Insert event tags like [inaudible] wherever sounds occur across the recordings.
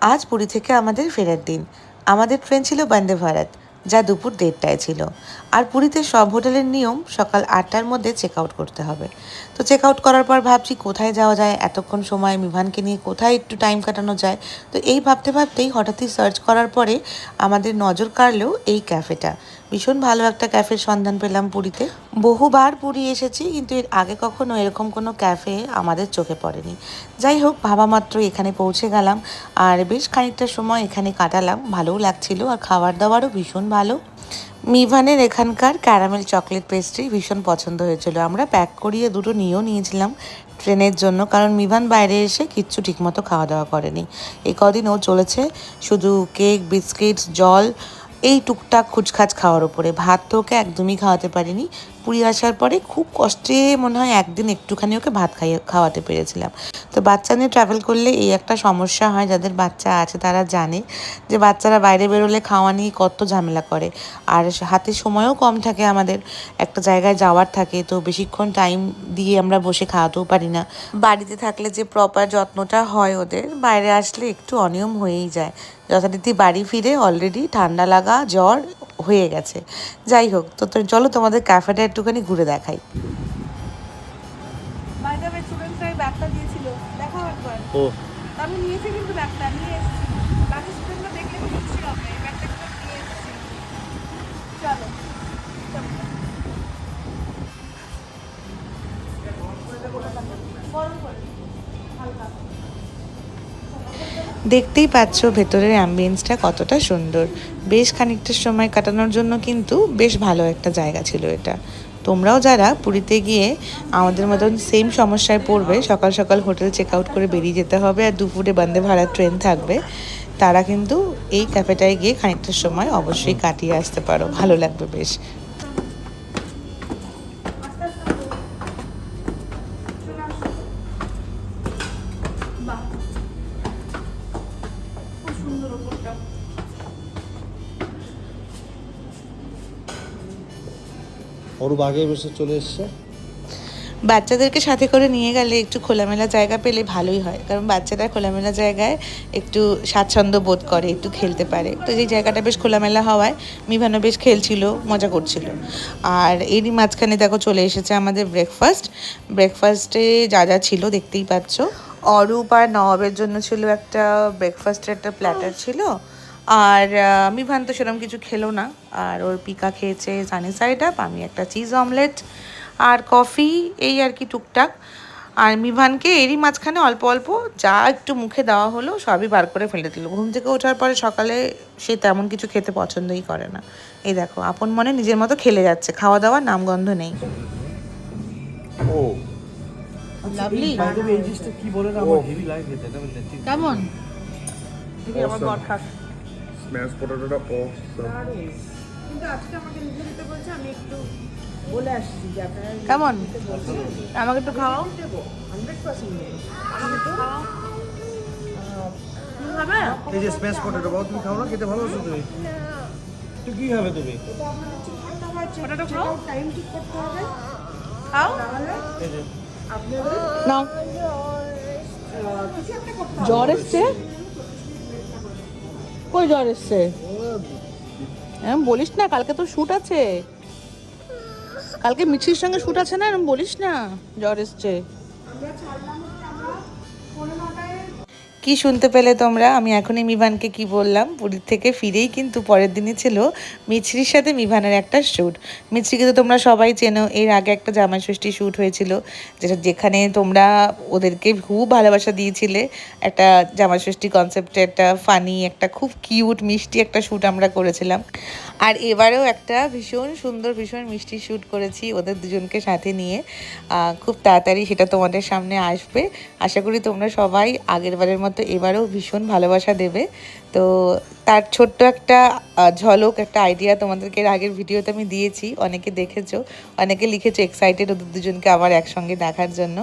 আজ পুরী থেকে আমাদের ফেরার দিন। আমাদের ট্রেন ছিল বন্দে ভারত। যা দুপুর দেড়টায় ছিল। আর পুরীতে সব হোটেলের নিয়ম সকাল আটটার মধ্যে চেক আউট করতে হবে। তো চেক আউট করার পর ভাবছি কোথায় যাওয়া যায়, এতক্ষণ সময় মিভানকে নিয়ে কোথায় একটু টাইম কাটানো যায়? তো এই ভাবতে ভাবতেই হঠাৎই সার্চ করার পরে আমাদের নজর কাড়লো এই ক্যাফেটা ভীষণ ভালো একটা ক্যাফের সন্ধান পেলাম পুরীতে। বহুবার পুরী এসেছি, কিন্তু এর আগে কখনো এরকম কোনো ক্যাফে আমাদের চোখে পড়েনি। যাই হোক, ভাবা মাত্র এখানে পৌঁছে গেলাম। আর বেশ খানিকটা সময় এখানে কাটালাম। ভালোও লাগছিল আর খাবার দাবারও ভীষণ ভালো। মিভানের এখানকার ক্যারামেল চকলেট পেস্ট্রি ভীষণ পছন্দ হয়েছিল। আমরা প্যাক করিয়ে দুটো নিয়েও নিয়েছিলাম ট্রেনের জন্য, কারণ মিভান বাইরে এসে কিচ্ছু ঠিকমতো খাওয়া দাওয়া করেনি। এই কদিন ও চলেছে, শুধু কেক বিস্কিটস জল এই টুকটাক খুচখাচ খাওয়ার ওপরে ভাত তো ওকে একদমই খাওয়াতে পারিনি। পুরী আসার পরে খুব কষ্টে মনে হয় একদিন একটুখানি ওকে ভাত খাইয়ে খাওয়াতে পেরেছিলাম। তো বাচ্চা নিয়ে ট্রাভেল করলে এই একটা সমস্যা হয়, যাদের বাচ্চা আছে তারা জানে যে বাচ্চারা বাইরে বেরোলে খাওয়া নিয়ে কত ঝামেলা করে। আর হাতে সময়ও কম থাকে আমাদের। একটা জায়গায় যাওয়ার থাকে, তো বেশিক্ষণ টাইম দিয়ে আমরা বসে খাওয়াতেও পারি না। বাড়িতে থাকলে যে প্রপার যত্নটা হয় ওদের, বাইরে আসলে একটু অনিয়ম হয়েই যায়। যথারীতি বাড়ি ফিরে অলরেডি ঠান্ডা লাগা জ্বর হয়ে গেছে। যাই হোক তো চলো তোমাদের ক্যাফেটা একটুখানি ঘুরে দেখাই। বাইরে দিয়েছিল। দেখাও একবার। ও। আমি নিয়েছি কিন্তু ব্যাগটা নিয়ে এসেছি। বাকি স্টুডেন্টরা দেখলে তো খুশি হবে এই ব্যাগটা কিন্তু নিয়ে এসেছি। চলো। গরম দেখতেই পাচ্ছ ভেতরের অ্যাম্বিয়েন্সটা কতটা সুন্দর। বেশ খানিকটা সময় কাটানোর জন্য কিন্তু বেশ ভালো একটা জায়গা ছিল এটা। তোমরাও যারা পুরীতে গিয়ে আমাদের মতন সেম সমস্যায় পড়বে, সকাল সকাল হোটেল চেক আউট করে বেরিয়ে যেতে হবে আর দুপুরে বন্দে ভারত ট্রেন থাকবে, তারা কিন্তু এই ক্যাফেটায় গিয়ে খানিকটা সময় অবশ্যই কাটিয়ে আসতে পারো। ভালো লাগবে বেশ। অরূপ আগে বসে চলে এসছে। বাচ্চাদেরকে সাথে করে নিয়ে গেলে একটু খোলামেলা জায়গা পেলে ভালোই হয়। কারণ বাচ্চারা খোলামেলা জায়গায় একটু স্বাচ্ছন্দ্য বোধ করে একটু খেলতে পারে। তো এই জায়গাটা বেশ খোলামেলা হওয়ায় মিভানো বেশ খেলছিল মজা করছিল। আর এরই মাঝখানে দেখো চলে এসেছে আমাদের ব্রেকফাস্ট ব্রেকফাস্টে যা যা ছিল দেখতেই পাচ্ছ। অরূপ আর নবাবের জন্য ছিল একটা ব্রেকফাস্টের একটা প্ল্যাটার ছিল। আর মিভান তো সেরকম কিছু খেলো না। আর ওর পিকা খেয়েছে সানি সাইড আপ আমি একটা চিজ অমলেট আর কফি এই আর কি টুকটাক। আর মিভানকে এরই মাঝখানে অল্প অল্প যা একটু মুখে দেওয়া হলো সবই বার করে ফেলে দিল। ঘুম থেকে ওঠার পরে সকালে সে তেমন কিছু খেতে পছন্দই করে না। এই দেখো আপন মনে নিজের মতো খেলে যাচ্ছে খাওয়া দাওয়ার নামগন্ধ নেই। ও। লাভলি। এই জিনিসটা কি বলে না? আমার হেভি লাগে খেতে এটা বলতে ঠিক কেমন? আমার খাক স্ম্যাশ পটেটোটা অসম কিন্তু আজকে আমাকে লিখে বলছে আমি একটু বলে আসছি যে আপনারা কেমন? আমাকে একটু খাওয়াও। এই যে স্ম্যাশ পটেটো বাবা তুমি খাও না? খেতে ভালোবাসো তুমি? তো কি খাবে তুমি? পটেটো খাও? টাইম ঠিক করতে হবে। খাও? এই যে। নাও। জ্বর এসছে? কই জ্বর এসছে? এরম বলিস না, কালকে তো শ্যুট আছে। কালকে মিছির সঙ্গে শ্যুট আছে না, এরম বলিস না, জ্বর এসছে। কি শুনতে পেলে তোমরা? আমি এখনই মিভানকে কি বললাম, পুরীর থেকে ফিরেই কিন্তু পরের দিনই ছিল মিছরির সাথে মিভানের একটা শ্যুট মিছরিকে তো তোমরা সবাই চেনো, এর আগে একটা জামাই ষষ্ঠী শ্যুট হয়েছিল, যেটা যেখানে তোমরা ওদেরকে খুব ভালোবাসা দিয়েছিলে। একটা জামাই ষষ্ঠী কনসেপ্টে একটা ফানি একটা খুব কিউট মিষ্টি একটা শ্যুট আমরা করেছিলাম। আর এবারেও একটা ভীষণ সুন্দর, ভীষণ মিষ্টি শ্যুট করেছি ওদের দুজনকে সাথে নিয়ে। খুব তাড়াতাড়ি সেটা তোমাদের সামনে আসবে। আশা করি তোমরা সবাই আগের বারের মতো এবারেও ভীষণ ভালোবাসা দেবে। তো তার ছোট্ট একটা ঝলক, একটা আইডিয়া তোমাদেরকে আগের ভিডিওতে আমি দিয়েছি। অনেকে দেখেছ, অনেকে লিখেছো এক্সাইটেড ওদের দুজনকে আবার একসঙ্গে দেখার জন্য।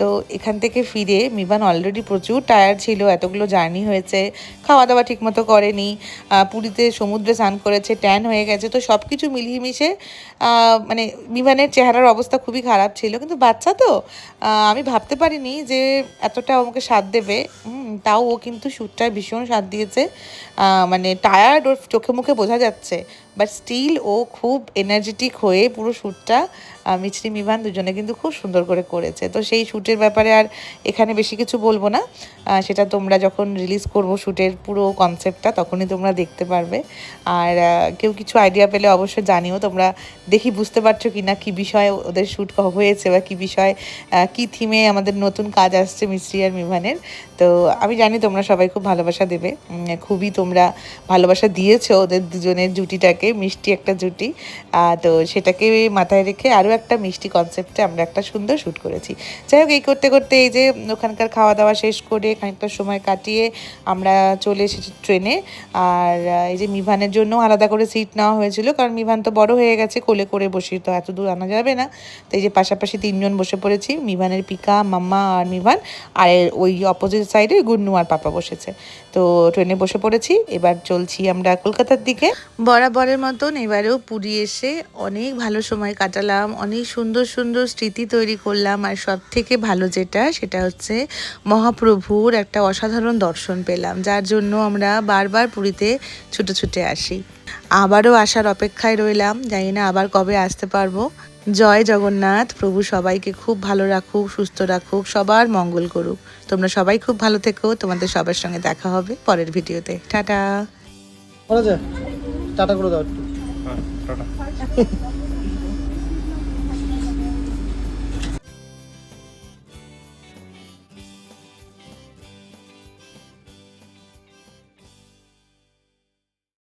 তো এখান থেকে ফিরে মিবান অলরেডি প্রচুর টায়ার্ড ছিল, এতগুলো জার্নি হয়েছে খাওয়া দাওয়া ঠিকমতো করেনি পুরীতে সমুদ্রে স্নান করেছে ট্যান হয়ে গেছে, তো সব কিছু মিলিয়ে মিশে মানে মিবানের চেহারার অবস্থা খুবই খারাপ ছিল, কিন্তু বাচ্চা তো আমি ভাবতে পারিনি যে এতটা আমাকে স্বাদ দেবে তাও ও কিন্তু শ্যুটটায় ভীষণ স্বাদ দিয়েছে মানে টায়ার্ড ওর চোখে মুখে বোঝা যাচ্ছে বাট স্টিল ও খুব এনার্জেটিক হয়ে পুরো শ্যুটটা মিছরি মিভান দুজনে কিন্তু খুব সুন্দর করে করেছে, তো সেই শ্যুটের ব্যাপারে আর এখানে বেশি কিছু বলব না। সেটা তোমরা যখন রিলিজ করব শ্যুটের পুরো কনসেপ্টটা তখনই তোমরা দেখতে পারবে। আর কেউ কিছু আইডিয়া পেলে অবশ্যই জানিও, তোমরা দেখি বুঝতে পারছ কি না কী বিষয়ে ওদের শ্যুট হয়েছে বা কী বিষয়ে কী থিমে আমাদের নতুন কাজ আসছে মিস্ত্রি আর মিভানের। তো, আমি জানি তোমরা সবাই খুব ভালোবাসা দেবে। খুবই তোমরা ভালোবাসা দিয়েছ ওদের দুজনের জুটিটাকে, মিষ্টি একটা জুটি। তো সেটাকে মাথায় রেখে আরও একটা মিষ্টি কনসেপ্টে আমরা একটা সুন্দর শ্যুট করেছি। যাই হোক এই করতে করতে এই যে ওখানকার খাওয়া দাওয়া শেষ করে খানিকটা সময় কাটিয়ে আমরা চলে এসেছি ট্রেনে। আর এই যে মিভানের জন্য আলাদা করে সিট নেওয়া হয়েছিল, কারণ মিভান তো বড় হয়ে গেছে, কোলে করে বসি তো এত দূর আনা যাবে না। তো এই যে পাশাপাশি তিনজন বসে পড়েছি, মিভানের পিকা, মাম্মা আর মিভান। আর ওই অপোজিট সাইডে গুন্নু আর পাপা বসেছে। তো ট্রেনে বসে পড়েছি, এবার চলছি আমরা কলকাতার দিকে। বরাবরের মতন এবারেও পুরী এসে অনেক ভালো সময় কাটালাম, অনেক সুন্দর সুন্দর স্মৃতি তৈরি করলাম, আর সব থেকে ভালো যেটা সেটা হচ্ছে মহাপ্রভুর একটা অসাধারণ দর্শন পেলাম যার জন্য আমরা বারবার পুরীতে ছুটে ছুটে আসি। আবারও আসার অপেক্ষায় রইলাম জানি না আবার কবে আসতে পারব। জয় জগন্নাথ প্রভু সবাইকে খুব ভালো রাখুক সুস্থ রাখুক সবার মঙ্গল করুক। তোমরা সবাই খুব ভালো থেকো তোমাদের সবার সঙ্গে দেখা হবে পরের ভিডিওতে। টাটা। টাটা করে দাও হ্যাঁ টাটা। [laughs]